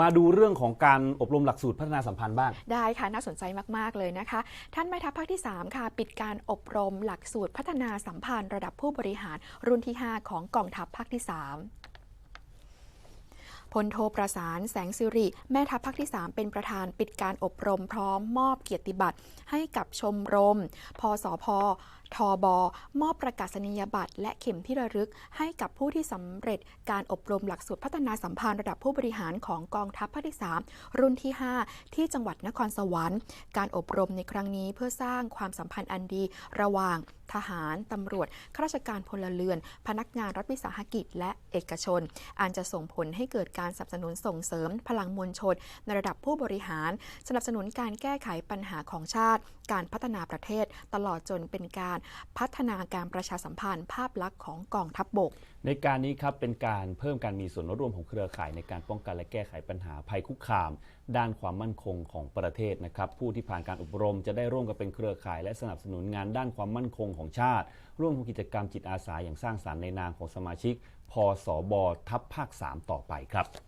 มาดูเรื่องของการอบรมหลักสูตรพัฒนาสัมพันธ์บ้าง ได้ค่ะน่าสนใจมาก ๆ เลยนะคะ ท่านแม่ทัพภาคที่ 3 ค่ะ ปิดการอบรมหลักสูตรพัฒนาสัมพันธ์ ระดับผู้บริหารรุ่นที่ 5 ของกองทัพภาคที่ 3 พลโทประสานแสงสิริ แม่ทัพภาคที่ 3 เป็นประธานปิดการอบรมพร้อมมอบเกียรติบัตรให้กับชมรม พสพทบ มอบประกาศนียบัตร และเข็มที่ระลึกให้กับผู้ที่สำเร็จการอบรมหลักสูตรพัฒนาสัมพันธ์ระดับผู้บริหารของกองทัพภาคที่ 3 รุ่นที่ 5 ที่จังหวัดนครสวรรค์ การอบรมในครั้งนี้เพื่อสร้างความสัมพันธ์อันดีระหว่าง ทหาร ตำรวจ ข้าราชการพลเรือน พนักงานรัฐวิสาหกิจ และเอกชนอันจะส่งผลให้เกิดการสนับสนุนส่งเสริม พลังมวลชน ในระดับผู้บริหาร สนับสนุนการแก้ไขปัญหาของชาติ การพัฒนาประเทศ ตลอดจนเป็นการพัฒนาการประชาสัมพันธ์ ภาพลักษณ์ของกองทัพบบก ในการนี้ครับเป็นการเพิ่มการมีส่วนร่วมของเครือข่ายในการป้องกันและแก้ไขปัญหาภัยคุกคาม ด้านความมั่นคงของประเทศนะครับผู้ที่ผ่านการอบรมจะได้ร่วมกันเป็นเครือข่ายและสนับสนุนงานด้านความมั่นคงของชาติ ร่วมทำกิจกรรมจิตอาสาอย่างสร้างสรรค์ในนามของสมาชิก พสบทัพภาค 3 ต่อไปครับ